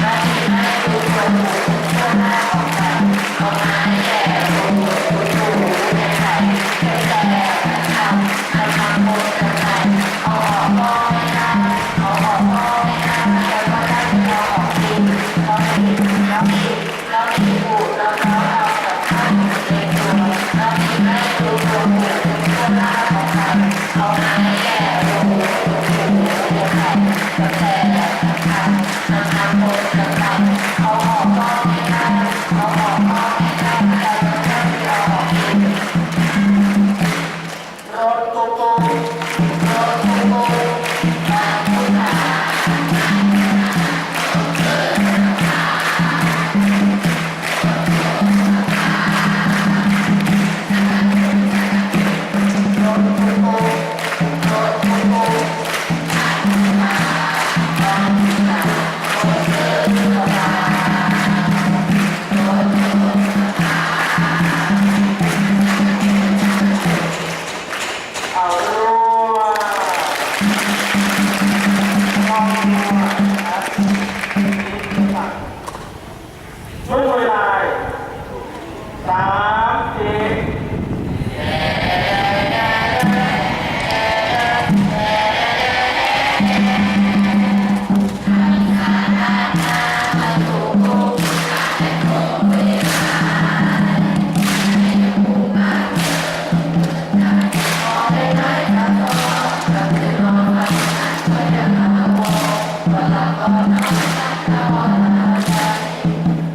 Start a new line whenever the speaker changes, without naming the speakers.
Thank you. ช่วยลายสาม Thank you.